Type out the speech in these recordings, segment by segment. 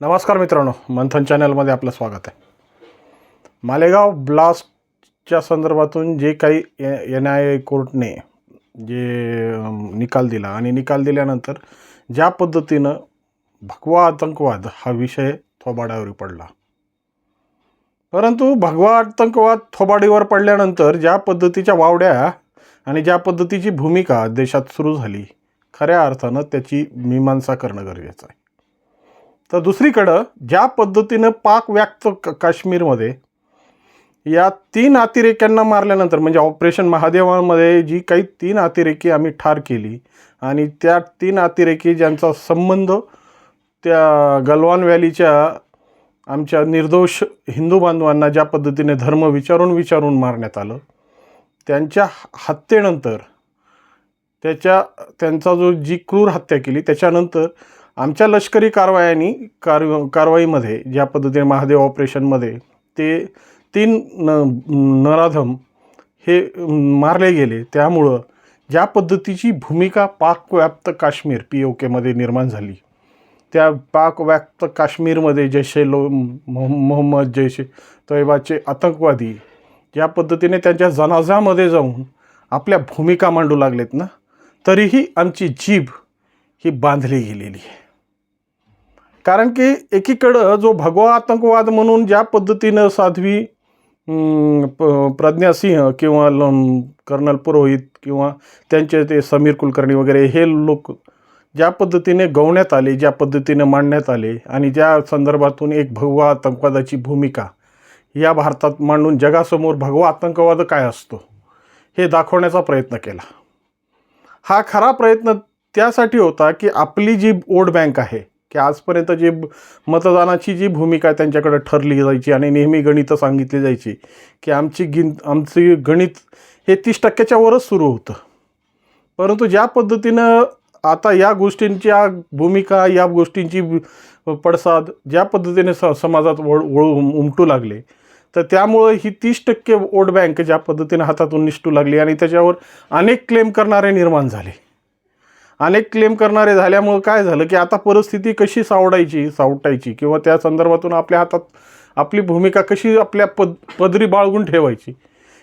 नमस्कार मित्रांनो मंथन चॅनलमध्ये आपलं स्वागत आहे. मालेगाव ब्लास्टच्या संदर्भातून जे काही एन आय ए कोर्टने जे निकाल दिला आणि निकाल दिल्यानंतर ज्या पद्धतीनं भगवा आतंकवाद हा विषय थोबाड्यावर पडला. परंतु भगवा आतंकवाद थोबाडीवर पडल्यानंतर ज्या पद्धतीच्या वावड्या आणि ज्या पद्धतीची भूमिका देशात सुरू झाली खऱ्या अर्थानं त्याची मीमांसा करणं गरजेचं आहे. तर दुसरीकडं ज्या पद्धतीनं पाक व्याप्त क काश्मीरमध्ये या तीन अतिरेक्यांना मारल्यानंतर म्हणजे ऑपरेशन महादेवामध्ये जी काही तीन अतिरेकी आम्ही ठार केली आणि त्या तीन अतिरेकी ज्यांचा संबंध त्या गलवान व्हॅलीच्या आमच्या निर्दोष हिंदू बांधवांना ज्या पद्धतीने धर्म विचारून विचारून मारण्यात आलं त्यांच्या हत्येनंतर त्याच्या त्यांचा जो जी क्रूर हत्या केली त्याच्यानंतर आमच्या लष्करी कारवायांनी कार कारवाईमध्ये ज्या पद्धतीने महादेव ऑपरेशनमध्ये ते तीन न नराधम हे मारले गेले त्यामुळं ज्या पद्धतीची भूमिका पाकव्याप्त काश्मीर पी ओ केमध्ये निर्माण झाली त्या पाकव्याप्त काश्मीरमध्ये जैशे लो मोह मोहम्मद जैशे तैबाचे आतंकवादी ज्या पद्धतीने त्यांच्या जनाजामध्ये जाऊन आपल्या भूमिका मांडू लागलेत ना तरीही आमची जीभ ही बांधली गेलेली आहे. कारण की एकीकडं जो भगवा आतंकवाद म्हणून ज्या पद्धतीनं साध्वी प- प्रज्ञा सिंह किंवा ल- कर्नल पुरोहित किंवा त्यांचे ते समीर कुलकर्णी वगैरे हे लोक ज्या पद्धतीने गवण्यात आले ज्या पद्धतीने मांडण्यात आले आणि ज्या संदर्भातून एक भगवा आतंकवादाची भूमिका या भारतात मांडून जगासमोर भगवा आतंकवाद काय असतो हे दाखवण्याचा प्रयत्न केला. हा खरा प्रयत्न त्यासाठी होता की आपली जी वोट बँक आहे की आजपर्यंत जे मतदानाची जी भूमिका त्यांच्याकडे ठरली जायची आणि नेहमी गणितं सांगितली जायची की आमची गिन आमची गणित हे तीस टक्क्याच्या वरच सुरू होतं. परंतु ज्या पद्धतीनं आता या गोष्टींच्या भूमिका या गोष्टींची पडसाद ज्या पद्धतीने स समाजात वळ वळू उमटू लागले तर त्यामुळं ही तीस टक्के वोट बँक ज्या पद्धतीने हातातून निसटू लागली आणि त्याच्यावर अनेक क्लेम करणारे निर्माण झाले. अनेक क्लेम करणारे झाल्यामुळं काय झालं की आता परिस्थिती कशी सावडायची सावटायची किंवा त्या संदर्भातून आपल्या हातात आपली भूमिका कशी आपल्या पद पदरी बाळगून ठेवायची?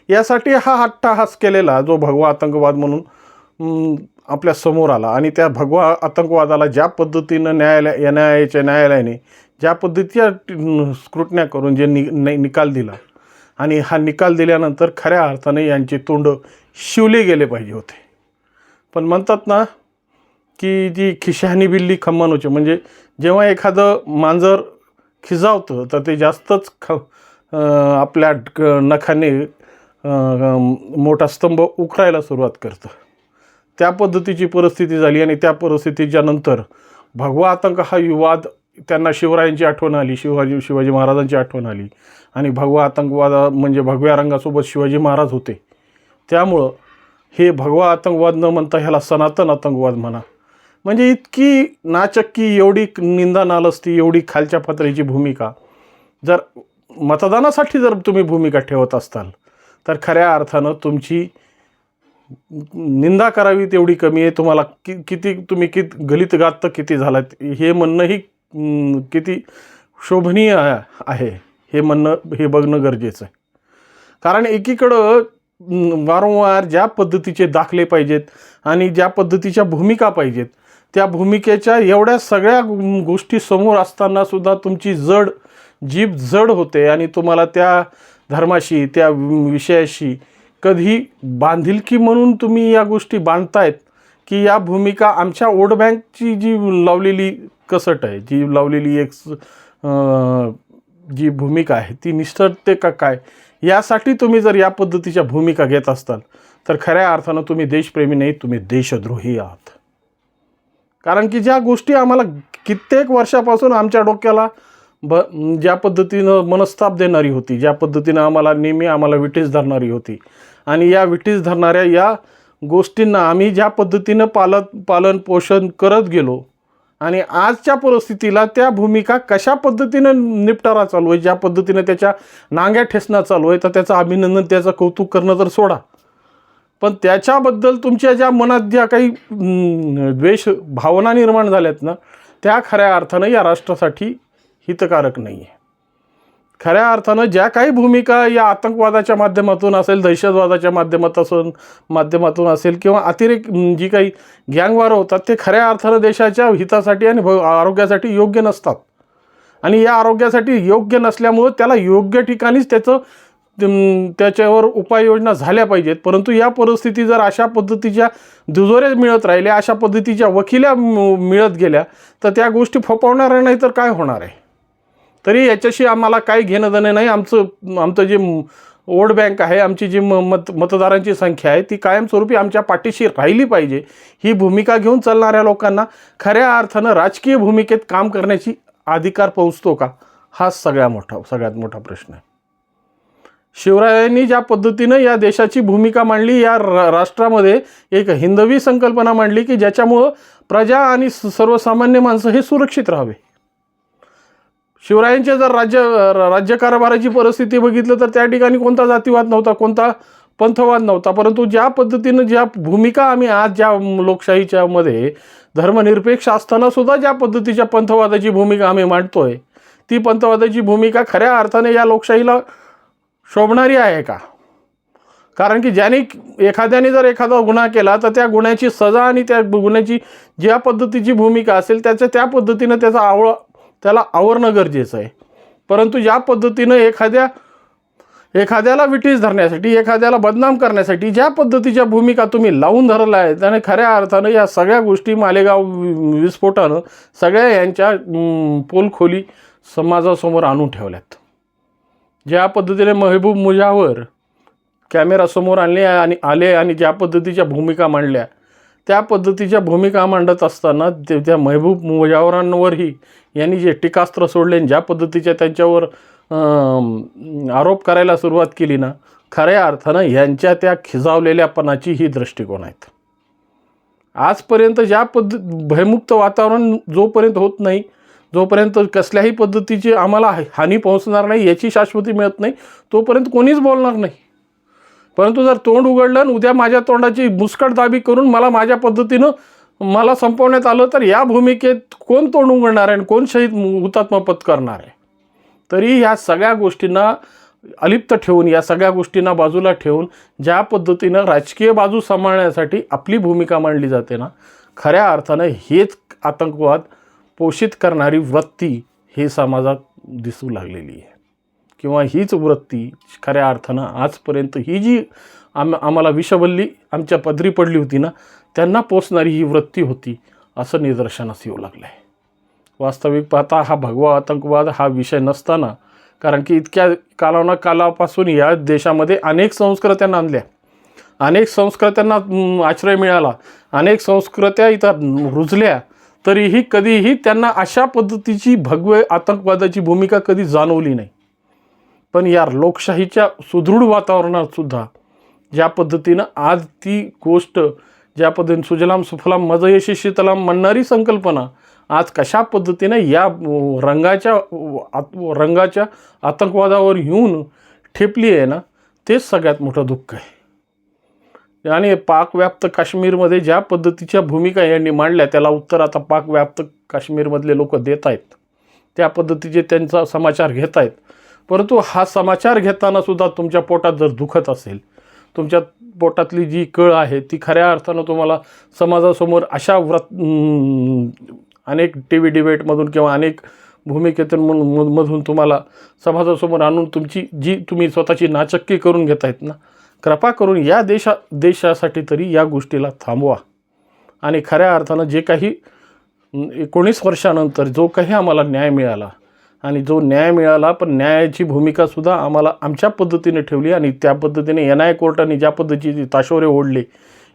यासाठी हा हट्टाहास केलेला जो भगवा आतंकवाद म्हणून आपल्यासमोर आला. आणि त्या भगवा आतंकवादाला ज्या पद्धतीनं न्यायालय एन आय एच्या न्यायालयाने ज्या पद्धतीच्या स्क्रुटण्या करून जे नि- निकाल दिला आणि हा निकाल दिल्यानंतर खऱ्या अर्थाने यांचे तोंड शिवले गेले पाहिजे होते. पण म्हणतात ना की जी खिशानी बिल्ली खम्मानोचे म्हणजे जेव्हा एखादं मांजर खिजावतं तर ते जास्तच ख आपल्या क- नखाने मोठा स्तंभ उखरायला सुरुवात करतं. त्या पद्धतीची परिस्थिती झाली आणि त्या परिस्थितीच्या नंतर भगवा आतंक हा युवाद त्यांना शिवरायांची आठवण आली शिवाजी शिवाजी महाराजांची आठवण आली. आणि भगवा आतंकवाद म्हणजे भगव्या रंगासोबत शिवाजी महाराज होते. त्यामुळं हे भगवा आतंकवाद न म्हणता ह्याला सनातन आतंकवाद म्हणा. म्हणजे इतकी नाचक्की एवढी निंदा नालस्ती एवढी खालच्या पातळीची भूमिका. जर मतदानासाठी जर तुम्ही भूमिका ठेवत असताल तर खऱ्या अर्थानं तुमची निंदा करावी तेवढी कमी आहे. तुम्हाला कि किती तुम्ही कित गलित गात किती झालात? हे म्हणणंही किती शोभनीय आहे- हे म्हणणं हे बघणं गरजेचं आहे. कारण एकीकडं वारंवार ज्या पद्धतीचे दाखले पाहिजेत आणि ज्या पद्धतीच्या भूमिका पाहिजेत त्या भूमिकेच्या एवढ्या सगळ्या गोष्टी समोर असताना सुद्धा तुमची जड जीभ जड होते आणि तुम्हाला त्या धर्माशी त्या विषयाशी कधी बांधिलकी म्हणून तुम्ही या गोष्टी बांधतायत? की या भूमिका आमच्या वोट बँकची जी लावलेली कसट आहे जी लावलेली एक जी भूमिका आहे ती निसटते का काय? यासाठी तुम्ही जर या पद्धतीच्या भूमिका घेत असताल तर खऱ्या अर्थानं तुम्ही देशप्रेमी नाही तुम्ही देशद्रोही आहात. कारण की ज्या गोष्टी आम्हाला कित्येक वर्षापासून आमच्या डोक्याला ब ज्या पद्धतीनं मनस्ताप देणारी होती ज्या पद्धतीनं आम्हाला नेहमी आम्हाला विटीस धरणारी होती आणि या विटीस धरणाऱ्या या गोष्टींना आम्ही ज्या पद्धतीनं पालत पालन पोषण करत गेलो आणि आजच्या परिस्थितीला त्या भूमिका कशा पद्धतीनं निपटारा चालू आहे ज्या पद्धतीनं त्याच्या नांग्या ठेसणं चालू आहे तर त्याचं अभिनंदन त्याचं कौतुक करणं तर सोडा. पण त्याच्याबद्दल तुमच्या ज्या मनात ज्या काही द्वेष भावना निर्माण झाल्यात ना त्या खऱ्या अर्थानं या राष्ट्रासाठी हितकारक नाही आहे खऱ्या अर्थानं ज्या काही भूमिका या आतंकवादाच्या माध्यमातून असेल दहशतवादाच्या माध्यमातून माध्यमातून असेल किंवा अतिरेक जी काही गँगवार होतात ते खऱ्या अर्थानं देशाच्या हितासाठी आणि आरोग्यासाठी योग्य नसतात. आणि या आरोग्यासाठी योग्य नसल्यामुळं त्याला योग्य ठिकाणीच त्याचं त्याच्यावर उपाययोजना झाल्या पाहिजेत. परंतु या परिस्थिती जर अशा पद्धतीच्या दुजोऱ्या मिळत राहिल्या अशा पद्धतीच्या वकिल्या मिळत गेल्या तर त्या गोष्टी फोपवणाऱ्या नाही तर काय होणार आहे? तरी याच्याशी आम्हाला काही घेणं देणं नाही. आमचं आमचं जे वोट बँक आहे आमची जी म मत मतदारांची संख्या आहे ती कायमस्वरूपी आमच्या पाठीशी राहिली पाहिजे. ही भूमिका घेऊन चालणाऱ्या लोकांना खऱ्या अर्थानं राजकीय भूमिकेत काम करण्याची अधिकार पोहोचतो का? हा सगळ्या मोठा सगळ्यात मोठा प्रश्न आहे. शिवरायांनी ज्या पद्धतीनं या देशाची भूमिका मांडली या रा राष्ट्रामध्ये एक हिंदवी संकल्पना मांडली की ज्याच्यामुळं प्रजा आणि स- सर्वसामान्य माणसं हे सुरक्षित राहावे. शिवरायांच्या जर राज्य राज्यकारभाराची परिस्थिती बघितलं तर त्या ठिकाणी कोणता जातीवाद नव्हता कोणता पंथवाद नव्हता. परंतु ज्या पद्धतीनं ज्या भूमिका आम्ही आज ज्या लोकशाहीच्या मध्ये धर्मनिरपेक्ष असताना सुद्धा ज्या पद्धतीच्या पंथवादाची भूमिका आम्ही मांडतोय ती पंथवादाची भूमिका खऱ्या अर्थाने या लोकशाहीला शोभणारी आहे का? कारण की ज्याने एखाद्याने जर एखादा गुन्हा केला तर त्या गुन्ह्याची सजा आणि त्या गुन्ह्याची ज्या पद्धतीची भूमिका असेल त्याचं त्या पद्धतीनं त्याचा आवळ त्याला आवरणं गरजेचं आहे. परंतु ज्या पद्धतीनं एखाद्या एखाद्याला विटीस धरण्यासाठी एखाद्याला बदनाम करण्यासाठी ज्या पद्धतीच्या भूमिका तुम्ही लावून धरल्या आहेत आणि खऱ्या अर्थानं या सगळ्या गोष्टी मालेगाव विस्फोटानं सगळ्या यांच्या पोलखोली समाजासमोर आणून ठेवल्यात. ज्या पद्धतीने महबूब मुजावर कॅमेरासमोर आणले आणि आले आणि ज्या पद्धतीच्या भूमिका मांडल्या त्या पद्धतीच्या भूमिका मांडत असताना ते त्या महबूब मुजावरांवरही यांनी जे टीकास्त्र सोडले ज्या पद्धतीच्या त्यांच्यावर आरोप करायला सुरुवात केली ना खऱ्या अर्थानं यांच्या त्या खिजावलेल्यापणाची ही दृष्टिकोन आहेत. आजपर्यंत ज्या पद्ध भयमुक्त वातावरण जोपर्यंत होत नाही जोपर्यंत कसल्याही पद्धतीची आम्हाला हानी पोहोचणार नाही याची शाश्वती मिळत नाही तोपर्यंत कोणीच बोलणार नाही. परंतु जर तोंड उघडलं आणि उद्या माझ्या तोंडाची मुस्कटदाबी करून मला माझ्या पद्धतीनं मला संपवण्यात आलं तर या भूमिकेत कोण तोंड उघडणार आहे आणि कोण शहीद हुतात्मा पत्करणार आहे? तरी ह्या सगळ्या गोष्टींना अलिप्त ठेवून या सगळ्या गोष्टींना बाजूला ठेवून ज्या पद्धतीनं राजकीय बाजू सांभाळण्यासाठी आपली भूमिका मांडली जाते ना खऱ्या अर्थानं हेच आतंकवाद पोषित करणारी वृत्ती हे समाजात दिसू लागलेली आहे. किंवा हीच वृत्ती खऱ्या अर्थानं आजपर्यंत ही जी आम आम्हाला विषवल्ली आमच्या पदरी पडली होती ना त्यांना पोचणारी ही वृत्ती होती असं निदर्शनास येऊ लागलं आहे वास्तविक पाहता हा भगवा आतंकवाद हा विषय नसताना कारण की इतक्या कालावना कालापासून या देशामध्ये अनेक संस्कृत्या नांदल्या अनेक संस्कृत्यांना आश्रय मिळाला. अनेक संस्कृत्या इथं रुजल्या. तरीही कधीही त्यांना अशा पद्धतीची भगवे आतंकवादाची भूमिका कधी जाणवली नाही. पण या लोकशाहीच्या सुदृढ वातावरणात सुद्धा ज्या पद्धतीनं आज ती गोष्ट ज्या पद्धतीने सुजलाम सुफलाम मजयशी शीतलाम म्हणणारी संकल्पना आज कशा पद्धतीने या रंगाच्या आत- रंगाच्या आतंकवादावर येऊन ठेपली आहे ना तेच सगळ्यात मोठं दुःख आहे. आणि पाकव्याप्त काश्मीरमध्ये ज्या पद्धतीच्या भूमिका यांनी मांडल्या त्याला उत्तर आता पाकव्याप्त काश्मीरमधले लोक देत आहेत. त्या पद्धतीचे त्यांचा समाचार घेत आहेत. परंतु हा समाचार घेतानासुद्धा तुमच्या पोटात जर दुखत असेल तुमच्या पोटातली जी कळ आहे ती खऱ्या अर्थानं तुम्हाला समाजासमोर अशा व्रत अनेक टी व्ही डिबेटमधून किंवा अनेक भूमिकेतून मधून मध- मधून तुम्हाला समाजासमोर आणून तुमची जी तुम्ही स्वतःची नाचक्की करून घेत आहेत ना कृपा करून या देशा देशासाठी तरी या गोष्टीला थांबवा. आणि खऱ्या अर्थानं जे काही एकोणीस वर्षानंतर जो काही आम्हाला न्याय मिळाला आणि जो न्याय मिळाला पण न्यायाची भूमिकासुद्धा आम्हाला आमच्या पद्धतीने ठेवली आणि त्या पद्धतीने एन आय कोर्टाने ज्या पद्धतीचे ताशोरे ओढले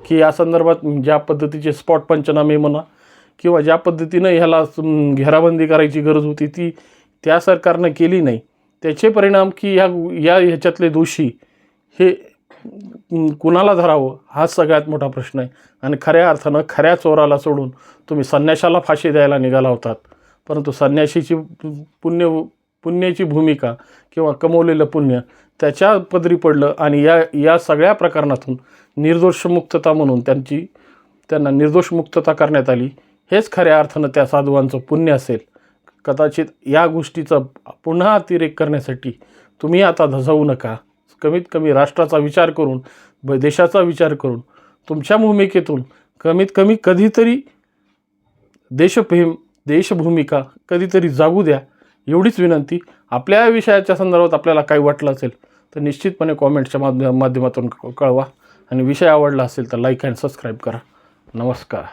की या संदर्भात ज्या पद्धतीचे स्पॉट पंचनामे म्हणा किंवा ज्या पद्धतीनं ह्याला घेराबंदी करायची गरज होती ती त्या सरकारनं केली नाही. त्याचे परिणाम की या या ह्याच्यातले दोषी हे कुणाला धरावं? हा सगळ्यात मोठा प्रश्न आहे. आणि खऱ्या अर्थानं खऱ्या चोराला सोडून तुम्ही संन्याशाला फाशी द्यायला निघाला होतात. परंतु संन्याशीची पुण्य पुण्याची भूमिका किंवा कमवलेलं पुण्य त्याच्या पदरी पडलं आणि या या सगळ्या प्रकरणातून निर्दोष मुक्तता म्हणून त्यांची त्यांना निर्दोष मुक्तता करण्यात आली. हेच खऱ्या अर्थानं त्या साधुवांचं पुण्य असेल. कदाचित या गोष्टीचा पुन्हा अतिरेक करण्यासाठी तुम्ही आता धजावू नका. कमीत कमी राष्ट्राचा विचार करून ब देशाचा विचार करून तुमच्या भूमिकेतून कमीत कमी कधीतरी देशप्रेम देशभूमिका कधीतरी जागू द्या एवढीच विनंती. आपल्या विषयाच्या संदर्भात आपल्याला काही वाटलं असेल तर निश्चितपणे कॉमेंटच्या माध्य माध्यमातून क- कळवा. आणि विषय आवडला असेल तर लाईक अँड सबस्क्राईब करा. नमस्कार.